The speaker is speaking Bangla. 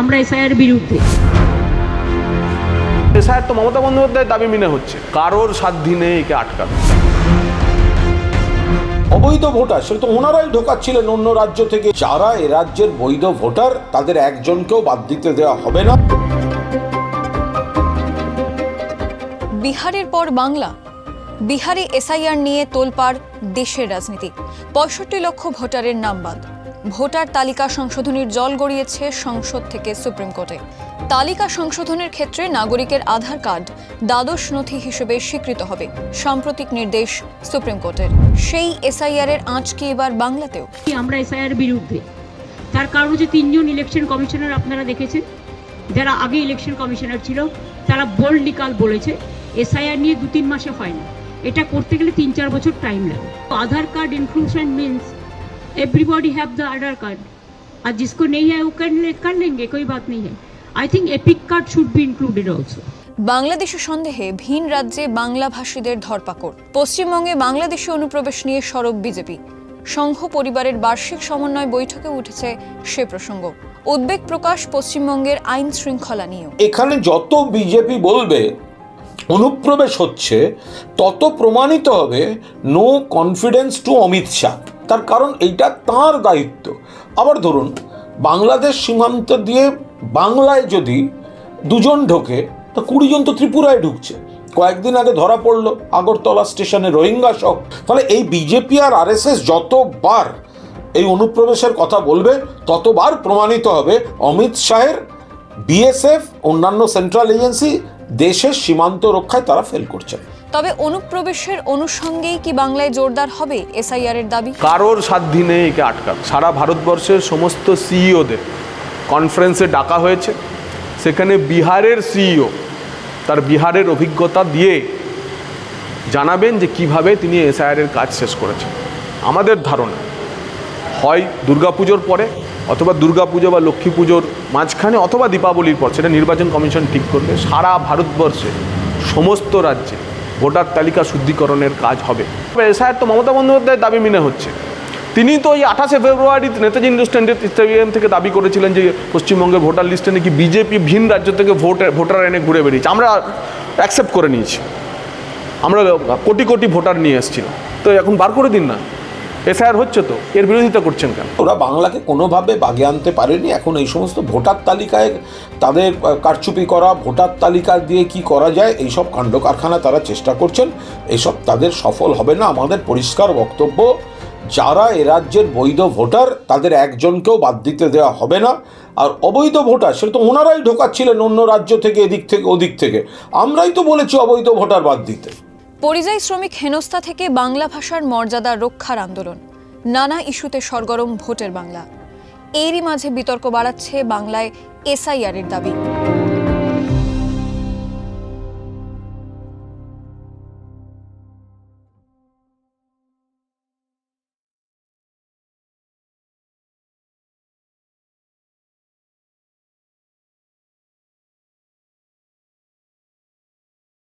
আমরা এসআইআর বিরুদ্ধে। স্যার তো মমতা বন্দ্যোপাধ্যায়ের দাবি মেনে হচ্ছে। কারোর সাধ্যি নেই একে আটকানো। অবৈধ ভোটার সেটা তো ওনারাই ঢোকাচ্ছিলেন অন্য রাজ্য থেকে। যারা এ রাজ্যের বৈধ ভোটার তাদের একজনকেও বাদ দিতে দেওয়া হবে না। বিহারের পর বাংলা। বিহারে এসআইআর নিয়ে তোলপাড় দেশের রাজনীতি। পঁয়ষট্টি লক্ষ ভোটারের নাম বাদ। ভোটার তালিকা সংশোধনীর জল গড়িয়েছে সংসদ থেকে সুপ্রিম কোর্টে। তালিকা সংশোধনের ক্ষেত্রে নাগরিকের আধার কার্ড দ্বাদশ নথি হিসেবে স্বীকৃত হবে, সাম্প্রতিক নির্দেশ সুপ্রিম কোর্টের। সেই এসআইআর এর আঁচ কি এবার বাংলাতেও? আমরা এসআইআর বিরুদ্ধে? তার কারণ হচ্ছে তিনজন ইলেকশন কমিশনার আপনারা দেখেছেন। যারা আগে ইলেকশন কমিশনার ছিল, তারা বোল্ড নিকাল বলেছে, এসআইআর নিয়ে দু তিন মাসে হয় না। এটা করতে গেলে তিন চার বছর টাইম লাগে। Aadhaar card inclusion means everybody have the Aadhaar card और जिसको नहीं है वो कर ले कर लेंगे कोई बात नहीं है I think EPIC card should be included also বাংলাদেশের সন্দেহে ভিন রাজ্যে বাংলা ভাষীদের ধরপাকড় পশ্চিমবঙ্গে বাংলাদেশি অনুপ্রবেশ নিয়ে সরব বিজেপি সংঘ পরিবারের বার্ষিক সমন্বয় বৈঠকে উঠেছে সে প্রসঙ্গ উদ্বেগ প্রকাশ পশ্চিমবঙ্গের আইন শৃঙ্খলা নিয়েও এখানে যত বিজেপি বলবে অনুপ্রবেশ হচ্ছে তত প্রমাণিত হবে no confidence to Amit Shah তার কারণ এইটা তার দায়িত্ব। আবার ধরুন, বাংলাদেশ সীমান্ত দিয়ে বাংলায় যদি দুজন ঢোকে, তা কুড়িজন তো ত্রিপুরায় ঢুকছে। কয়েকদিন আগে ধরা পড়ল, আগরতলা স্টেশনে রোহিঙ্গা সহ। ফলে এই বিজেপি আর আরএসএস যতবার এই অনুপ্রবেশের কথা বলবে, ততবার প্রমাণিত হবে অমিত শাহের, বিএসএফ, অন্যান্য সেন্ট্রাল এজেন্সি দেশের সীমান্ত রক্ষায় তারা ফেল করছে তবে অনুপ্রবেশের অনুষঙ্গেই কি বাংলায় জোরদার হবে এসআইআর এর দাবি? কারোর সাধ্যি নেই একে আটকানো সারা ভারতবর্ষের সমস্ত সিইওদের কনফারেন্সে ডাকা হয়েছে। সেখানে বিহারের সিইও তার বিহারের অভিজ্ঞতা দিয়ে জানাবেন যে কীভাবে তিনি এসআইআর এর কাজ শেষ করেছেন। আমাদের ধারণা হয় দুর্গাপুজোর পরে অথবা দুর্গাপুজো বা লক্ষ্মী পুজোর মাঝখানে অথবা দীপাবলির পর সেটা নির্বাচন কমিশন ঠিক করবে। সারা ভারতবর্ষে সমস্ত রাজ্যে ভোটার তালিকা শুদ্ধিকরণের কাজ হবে। এসআইআর তো মমতা বন্দ্যোপাধ্যায়ের দাবি মেনে হচ্ছে। তিনি তো ওই আঠাশে ফেব্রুয়ারি নেতাজি ইন্ডাস্ট্রিয়াল স্টেডিয়াম থেকে দাবি করেছিলেন যে পশ্চিমবঙ্গের ভোটার লিস্টে নাকি বিজেপি ভিন রাজ্য থেকে ভোট, ভোটার এনে ঘুরে বেরিয়েছে আমরা অ্যাকসেপ্ট করে নিয়েছি। আমরা কোটি কোটি ভোটার নিয়ে এসেছিলাম। তো এখন বার করে দিন না। এসআইআর হচ্ছে তো, এর বিরোধিতা করছেন কেন? ওরা বাংলাকে কোনোভাবে বাগে আনতে পারেনি, এখন এই সমস্ত ভোটার তালিকায় তাদের কারচুপি করা, ভোটার তালিকা দিয়ে কি করা যায়, এইসব কাণ্ড কারখানা তারা চেষ্টা করছেন এইসব তাদের সফল হবে না। আমাদের পরিষ্কার বক্তব্য, যারা এ রাজ্যের বৈধ ভোটার, তাদের একজনকেও বাদ দিতে দেওয়া হবে না। আর অবৈধ ভোটার, সেটা তো ওনারাই ঢোকাচ্ছিলেন অন্য রাজ্য থেকে, এদিক থেকে, ওদিক থেকে। আমরাই তো বলেছি অবৈধ ভোটার বাদ দিতে। পরিযায়ী শ্রমিক হেনস্থা থেকে বাংলা ভাষার মর্যাদা রক্ষার আন্দোলন। নানা ইস্যুতে সরগরম ভোটের বাংলা। এরই মাঝে বিতর্ক বাড়াচ্ছে বাংলায় এসআইআরের দাবি।